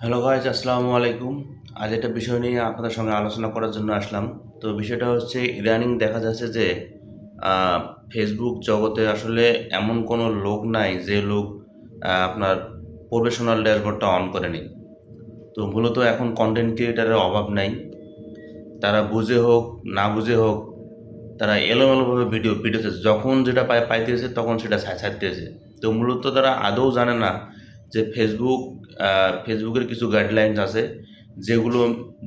Hello guys আসসালামু আলাইকুম। আজ একটা বিষয় নিয়ে আপনাদের সঙ্গে আলোচনা করার জন্য আসলাম। তো বিষয়টা হচ্ছে, ইদানিং দেখা যাচ্ছে যে ফেসবুক জগতে আসলে এমন কোনো লোক নাই যে লোক আপনার প্রফেশনাল ড্যাশবোর্ডটা অন করেনি। তো মূলত এখন কন্টেন্ট ক্রিয়েটারের অভাব নাই। তারা বুঝে হোক, না বুঝে হোক, তারা এলোমেলোভাবে ভিডিও ভিডিওতে যখন যেটা পাই পাইতেছে, তখন সেটা ছাড় ছাড়তেছে। তো মূলত তারা আদৌ জানে না যে ফেসবুক ফেসবুকের কিছু গাইডলাইন্স আছে, যেগুলো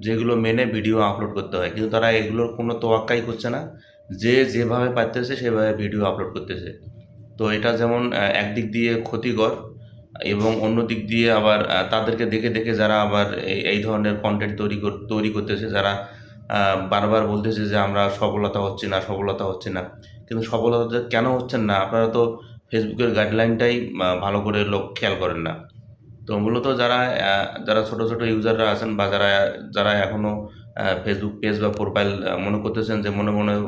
যেগুলো মেনে ভিডিও আপলোড করতে হয়। কিন্তু তারা এগুলোর কোনো তোয়াক্কাই করছে না। যে যেভাবে পাইতেছে সেভাবে ভিডিও আপলোড করতেছে। তো এটা যেমন একদিক দিয়ে ক্ষতিকর এবং অন্য দিক দিয়ে আবার তাদেরকে দেখে দেখে যারা আবার এই ধরনের কন্টেন্ট তৈরি তৈরি করতেছে, যারা বারবার বলতেছে যে আমরা সফলতা হচ্ছে না, সফলতা হচ্ছে না। কিন্তু সফলতা কেন হচ্ছেন না? আপনারা তো ফেসবুকের গাইডলাইনটাই ভালো করে লোক খেয়াল করেন না। তো মূলত যারা যারা ছোট ছোট ইউজাররা আছেন বা যারা যারা এখনও ফেসবুক পেজ বা প্রোফাইল মনে করতেছেন যে মনে মনে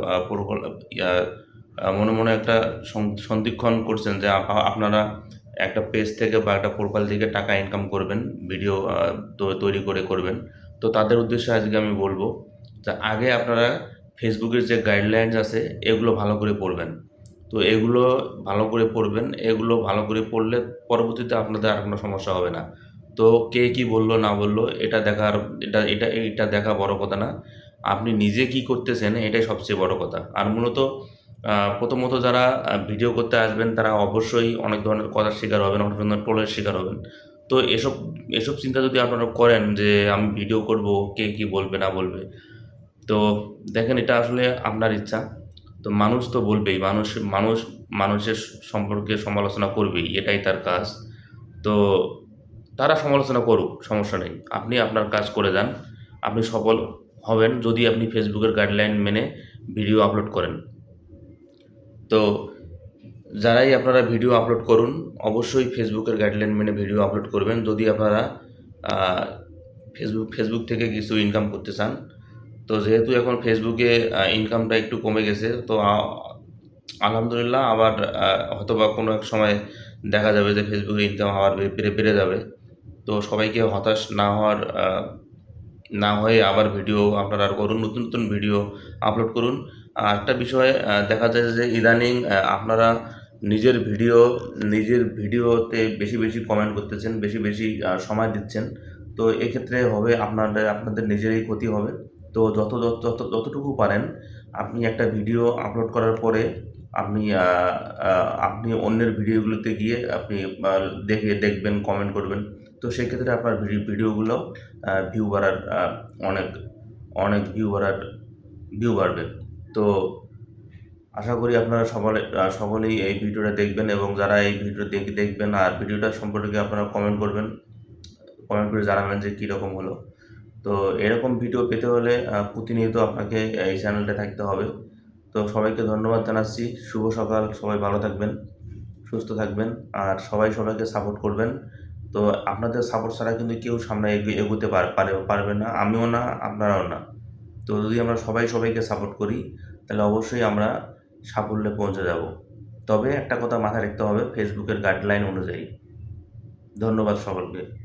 মনে মনে একটা সন- সন্ধিক্ষণ করছেন যে আপনারা একটা পেজ থেকে বা একটা প্রোফাইল থেকে টাকা ইনকাম করবেন ভিডিও তৈরি করে করবেন। তো তাদের উদ্দেশ্যে আজকে আমি বলব যে আগে আপনারা ফেসবুকের যে গাইডলাইন্স আছে, এগুলো ভালো করে পড়বেন। তো এগুলো ভালো করে পড়বেন, এগুলো ভালো করে পড়লে পরবর্তীতে আপনাদের আর কোনো সমস্যা হবে না। তো কে কি বলল না বলল, এটা দেখার, এটা এটা এটা দেখা বড় কথা না। আপনি নিজে কি করতেছেন, এটাই সবচেয়ে বড় কথা। আর মূলত প্রথমত যারা ভিডিও করতে আসবেন, তারা অবশ্যই অনেক ধরনের কথার শিকার হবেন, অনেক ধরনের ট্রোলের শিকার হবেন। তো এসব এসব চিন্তা যদি আপনারা করেন যে, আমি ভিডিও করব, কে কি বলবে না বলবে, তো দেখেন এটা আসলে আপনার ইচ্ছা। তো মানুষ তো বলবেই, মানুষ মানুষ, মানুষের সম্পর্কে সমালোচনা করবেই, এটাই তার কাজ। তো তারা সমালোচনা করুক, সমস্যা নেই। আপনি আপনার কাজ করে যান, আপনি সফল হবেন যদি আপনি ফেসবুকের গাইডলাইন মেনে ভিডিও আপলোড করেন। তো যারাই আপনারা ভিডিও আপলোড করুন, অবশ্যই ফেসবুকের গাইডলাইন মেনে ভিডিও আপলোড করবেন। যদি আপনারা ফেসবুক ফেসবুক থেকে কিছু ইনকাম করতে চান তো যেহেতু এখন ফেসবুকে ইনকামটা একটু কমে গেছে তো আলহামদুলিল্লাহ আবার আহ, হয়তোবা কোনো এক সময় দেখা যাবে যে ফেসবুকের ইনকাম আবার বে- বেড়ে বেড়ে যাবে। তো সবাইকে হতাশ না হওয়ার না হয়ে আবার ভিডিও আপনারা আর করুন নতুন নতুন ভিডিও আপলোড করুন। আর একটা বিষয় দেখা যায় যে ইদানিং আপনারা নিজের ভিডিও নিজের ভিডিওতে বেশি বেশি কমেন্ট করতেছেন বেশি বেশি সময় দিচ্ছেন। তো এক্ষেত্রে হবে আপনাদের আপনাদের নিজেরই ক্ষতি হবে। তো যত যত যত যতটুকু পারেন, আপনি একটা ভিডিও আপলোড করার পরে আপনি আপনি অন্যের ভিডিওগুলোতে গিয়ে আপনি দেখে দেখবেন কমেন্ট করবেন। তো সেক্ষেত্রে আপনার ভিডিও ভিডিওগুলো ভিউ বাড়ার অনেক অনেক ভিউ বাড়ার ভিউ বাড়বে। তো আশা করি আপনারা সকলে সকলেই এই ভিডিওটা দেখবেন এবং যারা এই ভিডিও দেখ, দেখবেন আর ভিডিওটা সম্পর্কে আপনারা কমেন্ট করবেন। কমেন্ট করে জানাবেন যে কীরকম হলো। তো এরকম ভিডিও পেতে হলে প্রতিনিয়ত আপনাকে এই চ্যানেলটা থাকতে হবে। তো সবাইকে ধন্যবাদ জানাচ্ছি। শুভ সকাল, সবাই ভালো থাকবেন, সুস্থ থাকবেন, আর সবাই সবাইকে সাপোর্ট করবেন। তো আপনাদের সাপোর্ট ছাড়া কিন্তু কেউ সামনে এগোতে পার- পারে, পারবে না, আমিও না, আপনারাও না। তো যদি আমরা সবাই সবাইকে সাপোর্ট করি, তাহলে অবশ্যই আমরা সাফল্যে পৌঁছে যাব। তবে একটা কথা মাথায় রাখতে হবে ফেসবুকের গাইডলাইন অনুযায়ী। ধন্যবাদ সকলকে।